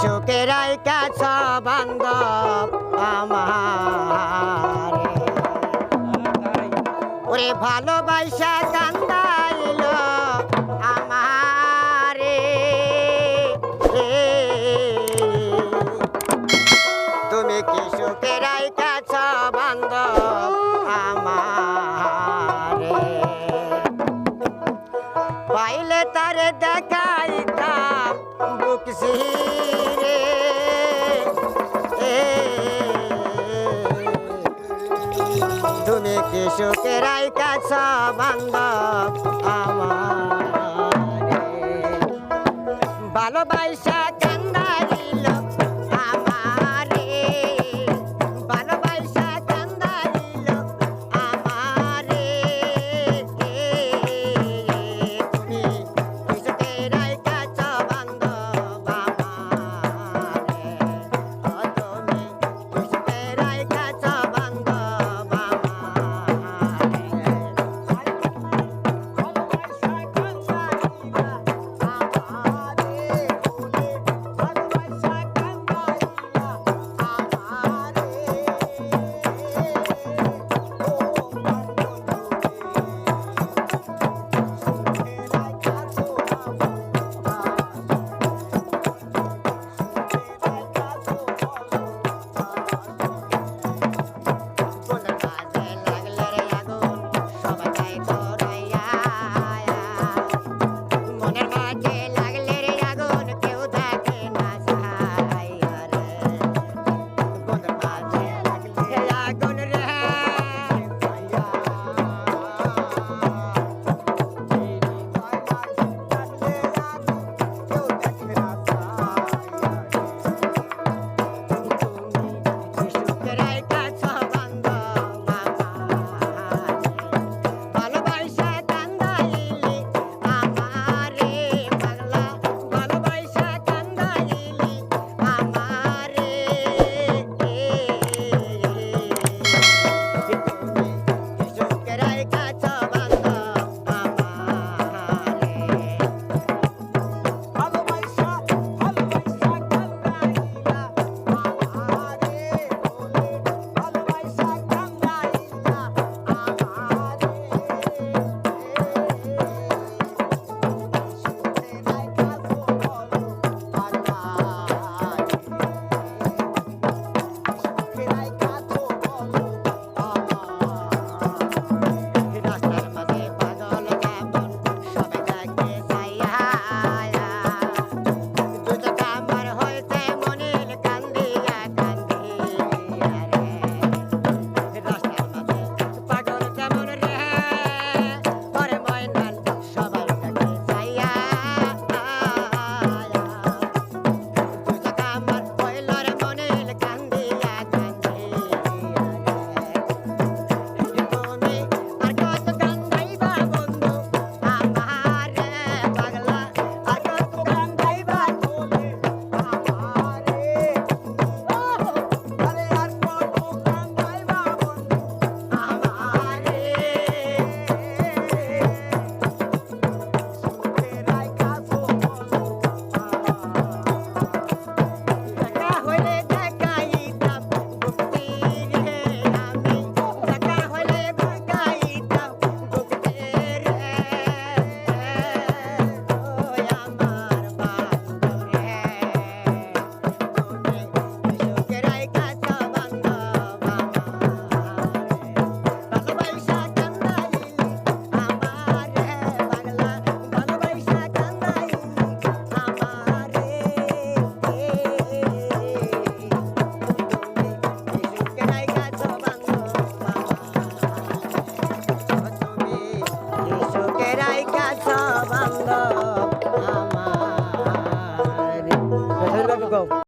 সুখের কাছ বান্ধব আমার। ওরে ভালোবাসা কান্দাইল আমারে। তুমি কি সুখের কাছ বান্ধব আমারে। পাইলে তারে দেখাইতাম বুক সিরে তুমি কি সুখের কাছ বান্ধব আমার ভালোবাসা